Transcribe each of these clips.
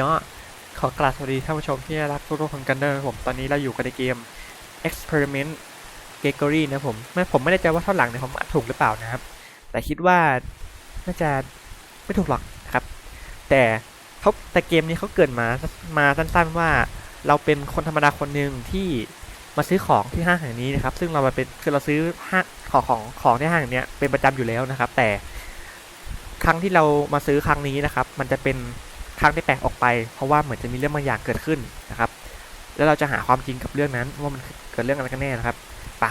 ก็ขอกราบสวัสดีท่านผู้ชมที่รักทุกๆคนกันด้วยนะครับผมตอนนี้เราอยู่กันในเกม Experiment Gregory นะครับผมไม่ผมไม่แน่ใจว่าเท่อนหลังเนี่ยผมอ่านถูกหรือเปล่านะครับ แต่คิดว่าน่าจะไม่ถูกหรอกนะครับ แต่เขาแต่เกมนี้เขาเกรินมามาสั้นๆว่าเราเป็นคนธรรมดาคนหนึ่งที่มาซื้อของที่ห้างแห่งนี้นะครับ ซึ่งเรามาเป็นคือเราซื้อห้างของของของที่ห้างแห่งเนี้ยเป็นประจำอยู่แล้วนะครับ แต่ครั้งที่เรามาซื้อครั้งนี้นะครับ มันจะเป็น ครั้งที่แปลกออกไป เพราะว่าเหมือนจะมีเรื่องบางอย่างเกิดขึ้นนะครับ แล้วเราจะหาความจริงกับเรื่องนั้นว่ามันเกิดเรื่องอะไรกันแน่นะครับป่ะ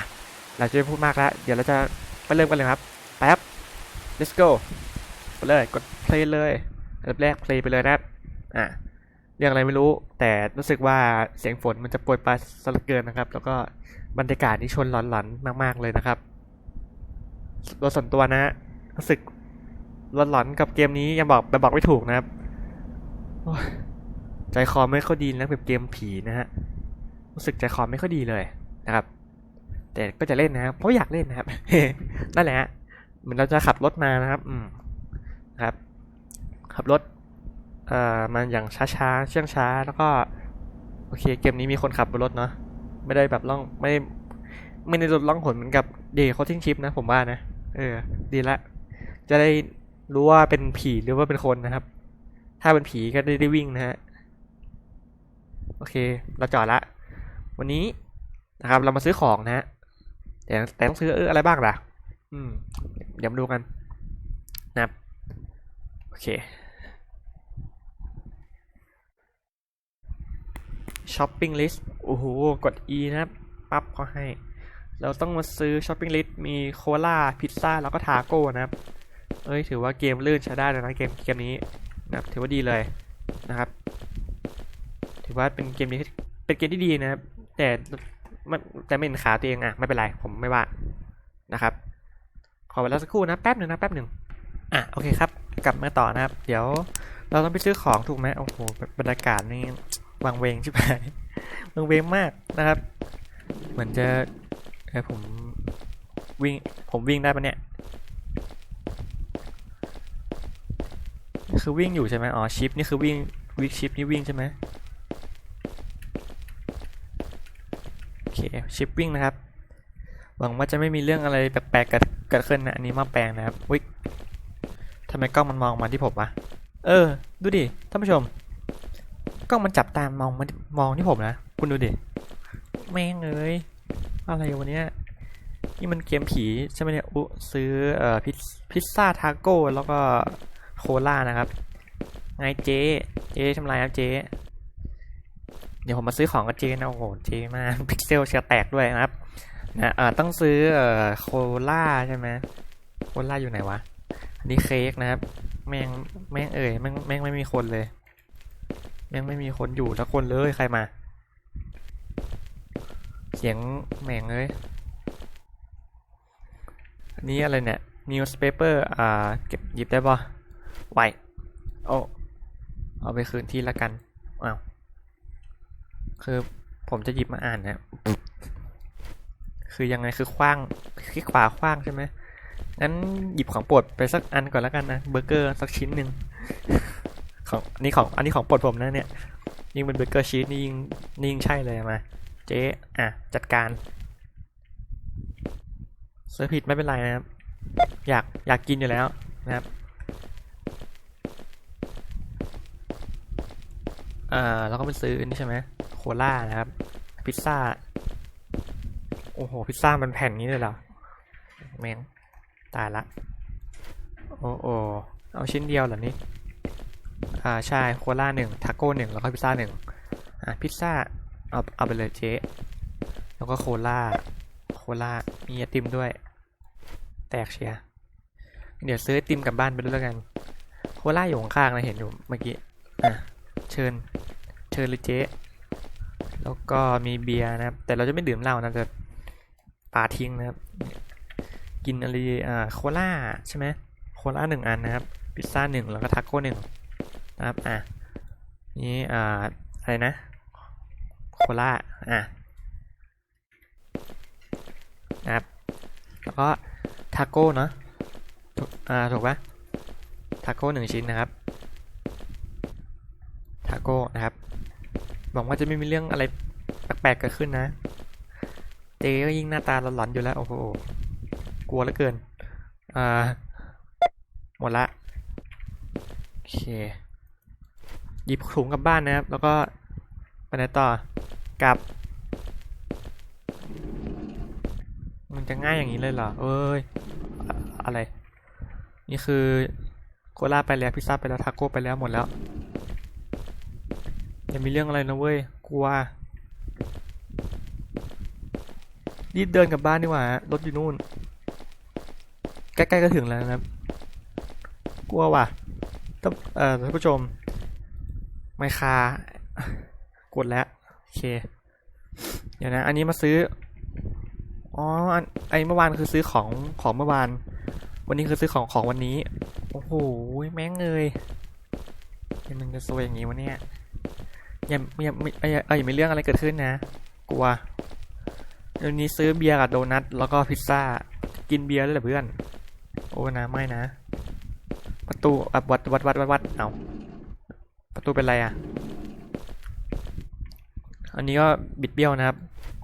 เราจะไม่พูดมากแล้ว เดี๋ยวเราจะไปเริ่มกันเลยครับไปครับ let's go ไปเลยกด play เลยอันดับแรก play ไปเลยนะครับอะเรื่องอะไรไม่รู้ แต่รู้สึกว่าเสียงฝนมันจะโปรยปลายสลักเกินนะครับ แล้วก็บรรยากาศนี่ชนหลอนๆมาก ๆเลยนะครับโดยส่วนตัวนะฮะรู้สึกหลอนๆกับเกมนี้ยังบอกไปบอกไม่ถูกนะครับ ใจคอไม่ค่อยดีนะกับเกมผีนะฮะ รู้สึกใจคอไม่ค่อยดีเลยนะครับ แต่ก็จะเล่นนะครับเพราะอยากเล่นนะครับ นั่นแหละฮะ เหมือนเราจะขับรถมานะครับ อืมครับ ขับรถ เอ่อมาอย่างช้าๆ เชื่องช้า แล้วก็ โอเค เกมนี้มีคนขับบนรถเนาะ ไม่ได้แบบล่อง ไม่ ไม่ได้รถล่องหนเหมือนกับเดย์โคทิ้งชิปนะ ผมว่านะ เออ ดีละ จะได้รู้ว่าเป็นผีหรือว่าเป็นคนนะครับ ถ้าเป็นผีก็ได้ได้วิ่งนะฮะ โอเค เราจอดละ วันนี้นะครับ เรามาซื้อของนะฮะ แต่แต่ต้องซื้ออออะไรบ้างล่ะ อืม เดี๋ยวมาดูกันนะครับ โอเคช้อปปิ้งลิสต์โอ้โห กด E นะครับ ปั๊บเขาให้ เราต้องมาซื้อช้อปปิ้งลิสต์มีโคลาพิซซ่า แล้วก็ทาโก้นะครับ เอ้ย ถือว่าเกมลื่นใช้ได้เลยนะเกมเกมนี้ นะครับถือว่าดีเลยนะครับ ถือว่าเป็นเกมนี้เป็นเกมที่ดีนะครับ แต่มันจะไม่เห็นขาตัวเองอะไม่เป็นไรผมไม่ว่านะครับ ขอเวลาสักครู่นะแป๊บหนึ่งนะแป๊บหนึ่งอะโอเคครับ กลับมาต่อนะครับ เดี๋ยวเราต้องไปซื้อของถูกไหมโอ้โหบรรยากาศนี่วังเวงใช่ไหมวังเวงมากนะครับ เหมือนจะเอ้ผมวิ่งผมวิ่งได้ปะเนี่ย คือวิ่งอยู่ใช่ไหมอ๋อชิปนี่คือวิ่งวิกชิปนี่วิ่งใช่ไหมโอเคชิปวิ่งนะครับ หวังว่าจะไม่มีเรื่องอะไรแปลกๆเกิดเกิดขึ้นนะอันนี้มาแปลงนะครับวิทำไมกล้องมันมองมาที่ผมวะเออ ดูดิท่านผู้ชมกล้องมันจับตามมองมันมองที่ผมนะคุณดูดิแม่งเอ้ยอะไรวันเนี้ยนี่มันเกมผีใช่ไหมเนี่ยอุซื้อเอ่อพิซซ่าทาโก้แล้วก็ โคลานะครับ ไงเจ๊ เจ๊ทำไรครับเจ๊ เดี๋ยวผมมาซื้อของกับเจ๊นะโอ้โหเจ๊มากพิกเซลเชียแตกด้วยนะครับนะเอ่อต้องซื้อเอ่อโคล่าใช่ไหมโคล่าอยู่ไหนวะอันนี้เค้กนะครับ แม่งแม่งเอ่ยแม่งแม่งไม่มีคนเลย แม่งไม่มีคนอยู่สักคนเลยใครมา เสียงแม่งเลยอันนี้อะไรเนี่ย newspaper อ่า เก็บหยิบได้ปะ ไว้โอ้เอาไปคืนที่ละกันอ้าวคือผมจะหยิบมาอ่านนะคือยังไงคือคว้างคลิกขวาคว้างใช่ไหมงั้นหยิบของโปรดไปสักอันก่อนแล้วกันนะเบอร์เกอร์สักชิ้นหนึ่งของอันนี้ของอันนี้ของโปรดผมนะเนี่ยยิ่งเป็นเบอร์เกอร์ชีสนี่ยิ่งนี่ยิ่งใช่เลยมาเจ๊อะจัดการซื้อผิดไม่เป็นไรนะครับ อยากอยากกินอยู่แล้วนะครับ อ่าแล้วก็ไปซื้อนนี้ใช่ไหมโคล่านะครับ พิซซ่า โอ้โห พิซซ่ามันแผ่นนี้เลยเหรอ แม่ง ตายละ โอ้โอเอาชิ้นเดียวเหรอนี่ อ่า ใช่ โคล่าหนึ่งทาโก้หนึ่งแล้วก็พิซซ่าหนึ่งอ่าพิซซ่า เอา เอาไปเลยเจ๊ แล้วก็โคล่า โคล่า มีไอติมด้วย แตกเชียร์เดี๋ยวซื้อไอติมกลับบ้านไปด้วยแล้วกัน โคล่าอยู่ข้างๆนะเห็นอยู่เมื่อกี้ อะ เชิญเชิญเลยเจ๊แล้วก็มีเบียร์นะครับ แต่เราจะไม่ดื่มเหล้านะจะปาทิ้งนะครับ กินอะไรอ่าโคล่าใช่ไหมโคล่าหนึ่งอันนะครับ พิซซ่าหนึ่งแล้วก็ทาโก้หนึ่งนะครับอะนี่อ่าอะไรนะโคล่าอะนะครับแล้วก็ทาโก้เนาะถูกอ่าถูกปะทาโก้หนึ่งชิ้นนะครับ โก้นะครับหวังว่าจะไม่มีเรื่องอะไรแปลกๆเกิดขึ้นนะเจ๊ก็ยิ่งหน้าตาหลอนๆอยู่แล้วโอ้โหกลัวเหลือเกินอ่าหมดละโอเคหยิบถุงกลับบ้านนะครับ แล้วก็ไปไหนต่อกลับ มันจะง่ายอย่างนี้เลยเหรอ เอ้ย อะอะไร นี่คือโคลาไปแล้วพิซซ่าไปแล้วทาโก้ไปแล้วหมดแล้ว ยังมีเรื่องอะไรนะเว้ย กลัว รีบเดินกลับบ้านดีกว่า รถอยู่นู่น ใกล้ๆก็ถึงแล้วนะครับ กลัวว่ะท่านเอ่อท่านผู้ชม ไม่คากดแล้ว โอเค เดี๋ยวนะ อันนี้มาซื้อ อ๋อ อันไอเมื่อวานคือซื้อของของเมื่อวาน วันนี้คือซื้อของของวันนี้ โอ้โห แม่งเอยมันจะซวยอย่างงี้วะเนี่ย อย่าอย่าอย่าอย่าอย่ามีเรื่องอะไรเกิดขึ้นนะ กลัวเดี๋ยวนี้ซื้อเบียร์กับโดนัทแล้วก็พิซซ่า กินเบียร์เลยเหรอเพื่อน โอ้นะไม่นะ ประตูอะวัดวัดวัดวัดวัดเอาประตูเป็นไรอะ อันนี้ก็บิดเบี้ยวนะครับ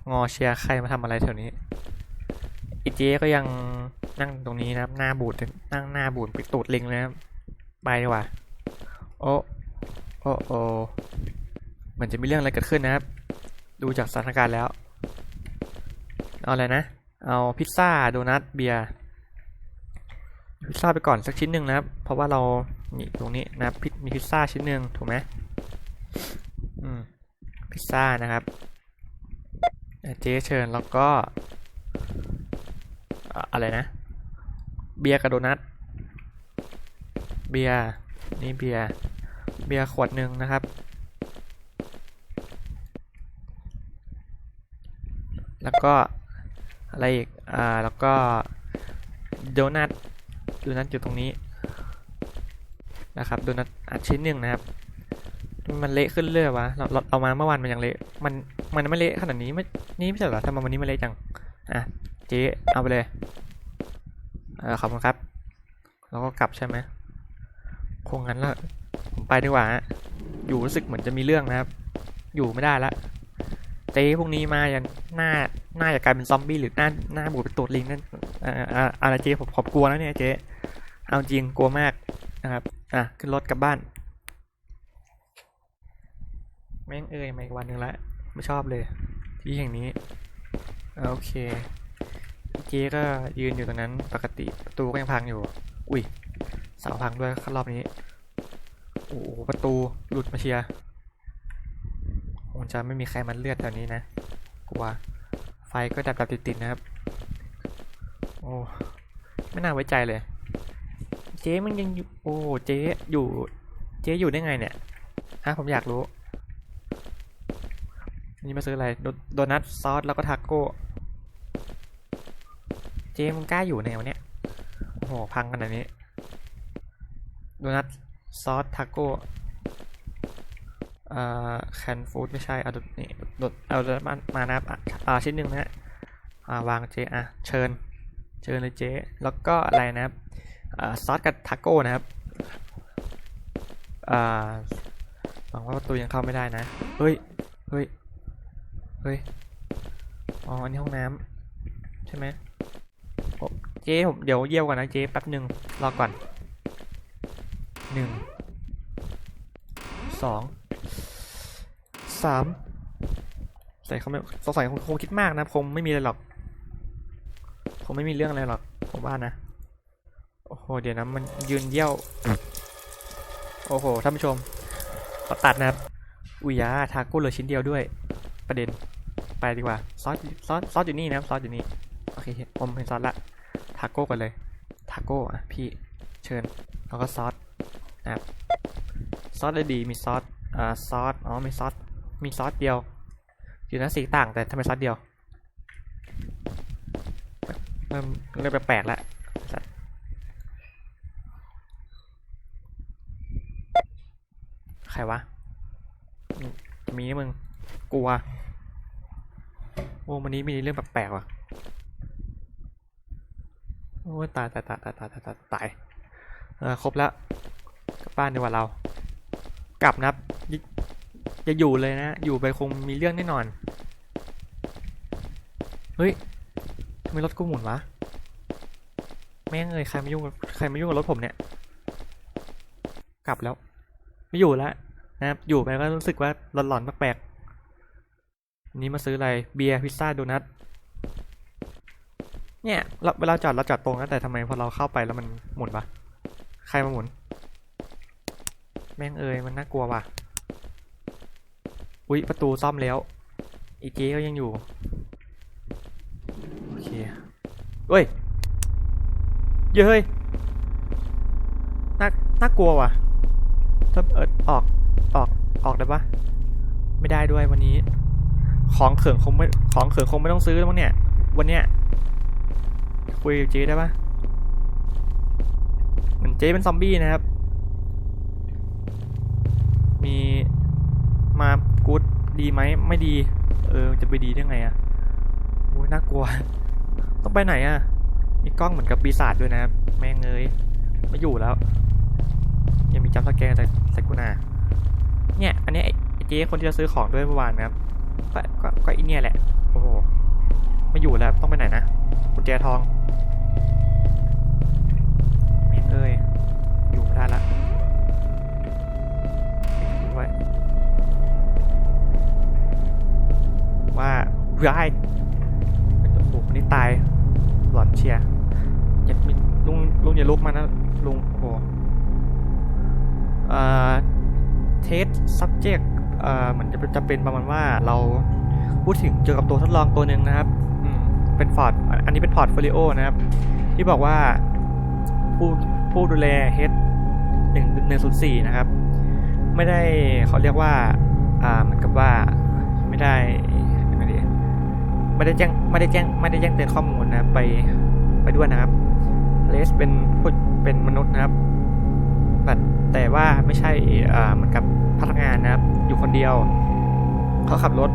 งอเชียร์ใครมาทำอะไรแถวนี้อีเจ๊ก็ยังนั่งตรงนี้นะครับหน้าบูดนั่งหน้าบูดปิดตูดลิงเลยนะครับไปดีกว่าโอ้โอ้โอ้ มือนจะมีเรื่องอะไรเกิดขึ้นนะครับ ดูจากสถานการณ์แล้ว เอาอะไรนะ เอาพิซซ่าโดนัทเบียร์พิซซ่าไปก่อนสักชิ้นหนึ่งนะครับ เพราะว่าเรานี่ตรงนี้นะพิมีพิซซ่าชิ้นหนึ่งถูกไหมอืมพิซซ่านะครับเจ๊เชิญแล้วก็ อะอะไรนะ เบียร์กับโดนัทเบียร์นี่เบียร์เบียร์ขวดหนึ่งนะครับ แล้ว ก็อะไรอีก อ่า แล้วก็โดนัท โดนัทอยู่ตรงนี้นะครับ โดนัทอัดชิ้นหนึ่งนะครับ มันเละขึ้นเรื่อยวะ เราเราเอามาเมื่อวานมันยังเละ มัน มันไม่เละขนาดนี้ไม่นี่ไม่ใช่หรอทำไมวันนี้มันเละจัง อะ เจ๊ เอาไปเลย เออขอบคุณครับ แล้วก็กลับใช่ไหมคงงั้นล้วผมไปดีกว่า อยู่รู้สึกเหมือนจะมีเรื่องนะครับ อยู่ไม่ได้ละเจ๊พวกนี้มายันหน้า หน้าจะกลายเป็นซอมบี้หรือหน้าหน้าบูดเป็นตูดลิงนั่นอ่าอ่าอะไรเจ๊ผมผมกลัวแล้วเนี่ยเจ๊เอาจริงกลัวมากนะครับอะขึ้นรถกลับบ้าน แม่งเอ่ยมาอีกวันหนึ่งละไม่ชอบเลย ที่แห่งนี้โอเคเจ๊ก็ยืนอยู่ตรงนั้นปกติประตูก็ยังพังอยู่ อุ้ยเสาพังด้วยรอบนี้โอ้ประตูหลุดมาเชียร์คงจะไม่มีใครมันเลือดแถวนี้นะกลัว ไฟก็ดับดับติดติดๆนะครับ โอ้ไม่น่าไว้ใจเลย เจ๊มันยังอยู่โอ้เจ๊อยู่ เจ๊อยู่ได้ไงเนี่ยฮะผมอยากรู้ นี่มาซื้ออะไรโดโดนัทซอสแล้วก็ทาโก้เจ๊มึงกล้าอยู่ในวะเนี่ยโอ้โหพังขนาดนี้โดนัทซอสทาโก้ อ่าแคนฟู้ดไม่ใช่เอาดนี่ดดเอาดนมามานะครับอ่าชิ้นหนึ่งนะฮะอ่าวางเจ๊อะเชิญ เชิญเลยเจ๊แล้วก็อะไรนะครับอ่าซอสกับทาโก้นะครับอ่าหวังว่าประตูยังเข้าไม่ได้นะเฮ้ยเฮ้ยเฮ้ยอ๋ออันนี้ห้องน้ำใช่ไหมเจ๊ผมเดี๋ยวเยี่ยวก่อนนะเจ๊แป๊บหนึ่งรอก่อนหนึ่งสอง สามใส่เขาไม่สงสัยคงคงคิดมากนะคงไม่มีอะไรหรอกคงไม่มีเรื่องอะไรหรอกผมว่านะโอ้โหเดี๋ยวนะมันยืนเยี่ยว โอ้โหท่านผู้ชมขอตัดนะครับอุยยาทาโก้เหลือชิ้นเดียวด้วย ประเด็นไปดีกว่าซอสซอสซอสอยู่นี่นะครับซอสอยู่นี่โอเคผมเห็นซอสละทาโก้กันเลยทาโก้อะพี่เชิญแล้วก็ซอสนะครับซอสเลยดีมีซอสอ่าซอสอ๋อมีซอส มีซอสเดียว อยู่นะสีต่างแต่ทำไมซอสเดียวเริ่มเริ่มแปลกแล้วใครวะ มีนี่มึง กลัวโอ้วันนี้มีเรื่องแปลกๆว่ะ โอ้ตายตายตายตายตายตายตายเออครบแล้วบบ้านดีกว่าเรา กลับนะครับ ยิจะอยู่เลยนะ อยู่ไปคงมีเรื่องแน่นอน เฮ้ยทำไมรถกูหมุนวะ แม่งเอ้ยใครมายุ่งใครมายุ่งกับรถผมเนี่ย กลับแล้ว ไม่อยู่แล้วนะครับ อยู่ไปก็รู้สึกว่าหลอนๆแปลกๆนี้มาซื้ออะไร เบียร์พิซซ่าโดนัท เนี่ยเราเวลาจอดเราจอดตรงนะแต่ทำไมพอเราเข้าไปแล้วมันหมุนปะใครมาหมุน แม่งเอ้ยมันน่ากลัวว่ะ อุ๊ยประตูซ่อมแล้ว อีเจ๊ก็ยังอยู่ โอเคเฮ้ย เย้ยน่าน่ากลัวว่ะถ้าเอิดออกออกออกได้ปะไม่ได้ด้วยวันนี้ ของเขิงคงไม่ของเขิงคงไม่ต้องซื้อแล้วมั้งเนี่ย วันเนี้ยคุยกับเจ๊ได้ปะเหมือนเจ๊เป็นซอมบี้นะครับ มีมา ดีไหมไม่ดี เออจะไปดีได้ไงอะโอ้ยน่ากลัว ต้องไปไหนอะมีกล้องเหมือนกับปีศาจด้วยนะครับแม่งเอ้ยไม่อยู่แล้ว ยังมีจัมป์สแกร์แต่ใส่กูนาเนี่ย อันนี้ไอ้เจ๊คนที่จะซื้อของด้วยเมื่อวานนะครับก็ก็ก็อีเนี่ยแหละโอ้โหไม่อยู่แล้วต้องไปไหนนะกุญแจทองแม่งเอ้ยอยู่ไม่ได้ละ ว่าเฮ้ยโอ้โหคนนี้ตาย หลอนเชียร์อย่ามีลุงลุงอย่าลุกมานะลุงโอ้โหเอ่อ test subject เอ่อมันจะจะเป็นประมาณว่าเราพูดถึงเกี่ยวกับตัวทดลองตัวหนึ่งนะครับอืมเป็นพอร์ตอันนี้เป็นพอร์ตโฟลิโอนะครับ ที่บอกว่าผู้ผู้ดูแล H หนึ่งหนึ่งศูนย์สี่นะครับ ไม่ได้เขาเรียกว่าอ่าเหมือนกับว่าไม่ได้ไม่ได้ ไม่ได้แจ้งไม่ได้แจ้งไม่ได้แจ้งเตือนข้อมูลนะไปไปด้วยนะครับเลสเป็นผู้เป็นมนุษย์นะครับแต่แต่ว่าไม่ใช่อ่าเหมือนกับพนักงานนะครับ อยู่คนเดียวเขาขับรถ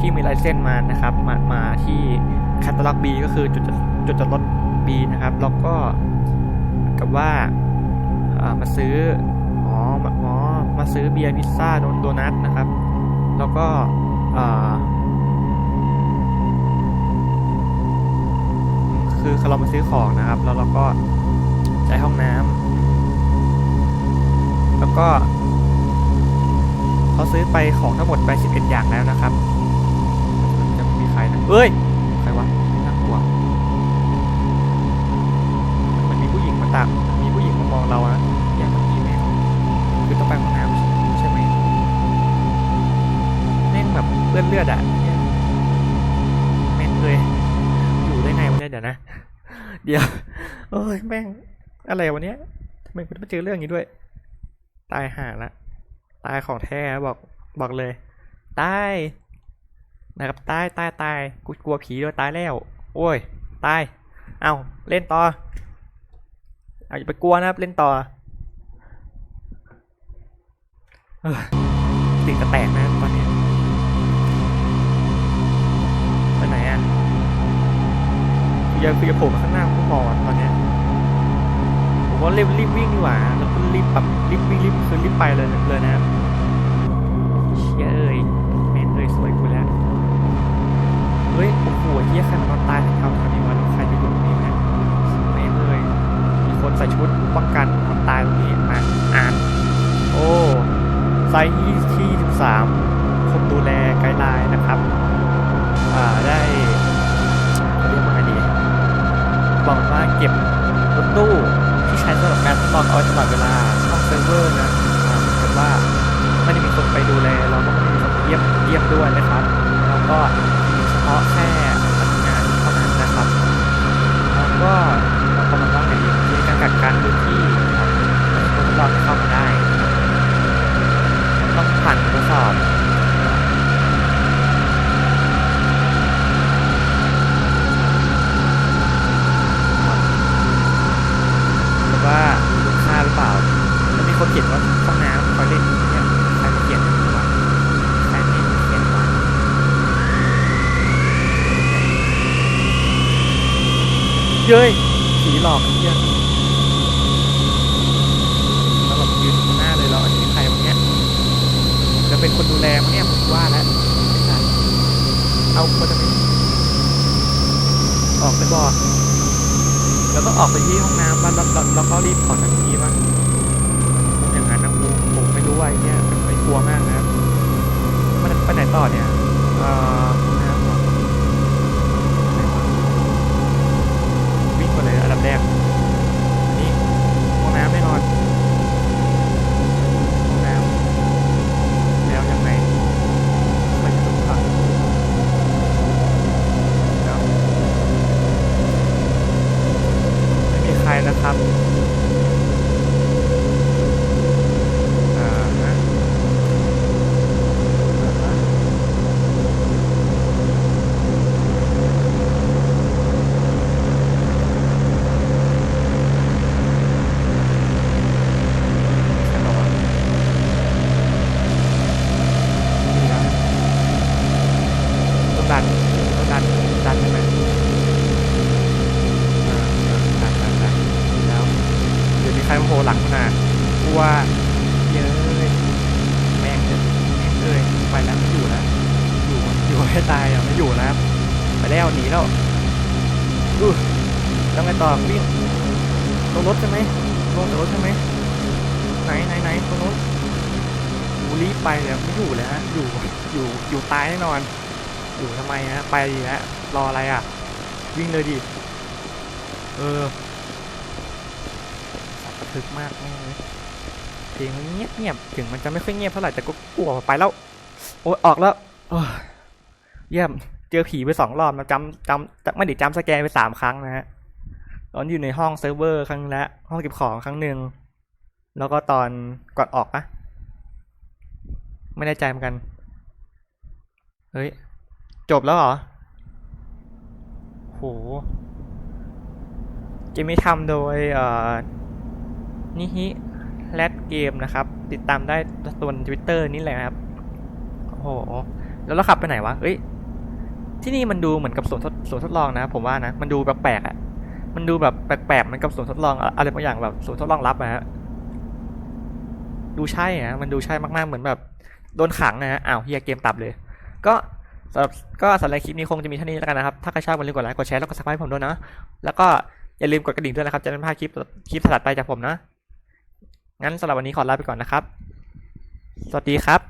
ที่มีไลเซนส์มานะครับ มามาที่คัตตาล็อก B ก็คือจุดจจุดจอดรถ B นะครับ แล้วก็กับว่าอ่ามาซื้ออ๋อมาอ๋อมาซื้อเบียร์พิซซ่าโดนโดนัทนะครับ แล้วก็ คือเรามาซื้อของนะครับ แล้วเราก็ใช้ห้องน้ำแล้วก็เขาซื้อไปของทั้งหมดไป11อย่างแล้วนะครับ จะมีใครนะเอ้ยใครวะน่ากลัวมันมีผู้หญิงมาตามมีผู้หญิงมามองเรานะอย่างเมื่อกี้แม่คือต้องไปห้องน้ำใช่ไหมแม่งแบบเลือดเลือดอะ เดี๋ยวโอ้ยแม่งอะไรวะเนี้ยทำไมกูต้องมาเจอเรื่องนี้ด้วย ตายห่าละตายของแท้บอกบอกเลยตายนะครับตายตายตายกูกลัวผีด้วยตายแล้ว โอ้ยตายเอาเล่นต่อเอาอย่าไปกลัวนะครับเล่นต่อเออติดกระแตกนะตอนนี้ อจะคือจะโผล่มาข้างหน้าผมมองอะตอนนี้ผมว่ารีบรีบวิ่งดีกว่าแล้วก็รีบแบบรีบวิ่งรีบคือรีบไปเลยเลยนะเชี่ยเอ้ยแม่งเอ้ยสวยกูแล้วเฮ้ยโอ้โหเฮียใครมานอนตายแถวๆนี้วะแล้วใครจะอยู่ตรงนี้เนี่ยไม่เลยมีคนใส่ชุดป้องกันนอนตายตรงนี้มาอ่านโอ้ไซส์ที่23 เก็บรถตู้ที่ใช้สำหรับการทดลองเอาไว้ตลอดเวลาเข้าเซิร์ฟเวอร์นะอ่าเหมือนกับว่าไม่ได้มีคนไปดูแลเราก็ไม่ได้มีคนเยี่ยมเยี่ยมด้วยนะครับแล้วก็เฉพาะแค่พนักงานเท่านั้นนะครับแล้วก็เราประมาณว่าไงดีมีการกักกันพื้นที่ครับคนที่เราจะเข้ามาได้ต้องผ่านทดสอบ เย้ยผีหลอกเฮียแล้วแบบยืนตรงหน้าเลยเราอันนี้ใครวะเนี่ยจะเป็นคนดูแลมั้งเนี่ยผมว่าแล้วไม่ใช่เอาคนจะเป็นออกไปบอแล้วก็ออกไปที่ห้องน้ำบ้านแล้วแล้วก็รีบถอดทันทีบ้างอย่างนั้นนะกูผมไม่รู้ว่าไอ้เนี่ยไม่กลัวมากนะครับมันไปไหนต่อเนี่ยเอ่อ แดงไปเลยอันดับแรกอันนี้ห้องน้ำแน่นอนห้องน้ำแล้วยังไงไม่ถูกทางแล้วไม่มีใครนะครับ หลังมานะกูว่าเยอะเลยแม่งเลยแม่งเลยไปแล้วไม่อยู่แล้วอยู่อยู่ให้ตายอะไม่อยู่แล้วไปแล้วหนีแล้วอู้แล้วไงต่อวิ่งตรงรถใช่ไหมลงจากรถใช่ไหมไหนไหนไหนตรงรถกูรีบไปเลยไม่อยู่เลยฮะอยู่อยู่อยู่ตายแน่นอน อยู่ทำไมฮะไปดีฮะรออะไรอะ วิ่งเลยดิเออ ทึกมากแม่เลยเพลงมันเงียบเงียบๆถึงมันจะไม่ค่อยเงียบเท่าไหร่แต่ก็กลัวไปแล้ว โอ้ยออกแล้วเยี่ยมเจอผีไปสองรอบมาจำจำไม่ได้จำสแกนไปสามครั้งนะฮะตอนอยู่ในห้องเซิร์ฟเวอร์ครั้งละห้องเก็บของครั้งหนึ่งแล้วก็ตอนก่อนออกปะไม่แน่ใจเหมือนกัน เฮ้ย จบแล้วเหรอ โหเกมนี้ทำโดยเอ่อ นิฮิแรดเกมนะครับ ติดตามได้ตัวทวิตเตอร์นี่แหละครับโอ้โหแล้วเราขับไปไหนวะเฮ้ยที่นี่มันดูเหมือนกับสวนทดสวนทดลองนะ ผมว่านะ มันดูแปลกๆอะ่ะ มันดูแบบแปลกๆมือนกับสวนทดลองอะไรบางอย่างแบบสวนทดลองลับอะฮะดูใช่อะมันดูใช่มากๆเหมือนแบบโดนขังนะฮะอ้าวเฮียเกมตับเลย ก็สำหรับก็สำหรับคลิปนี้คงจะมีเท่านี้แล้วกันนะครับถ้าใครชอบอย่าลืมกดไลค์กดแชร์แล้วก็สับสไครต์ผมด้วยนะแล้วก็อย่าลืมกดกระดิ่งด้วยนะครับจะได้ไม่พลาดคลิปคลิปถัดไปจากผมนะ งั้นสำหรับวันนี้ขอลาไปก่อนนะครับ สวัสดีครับ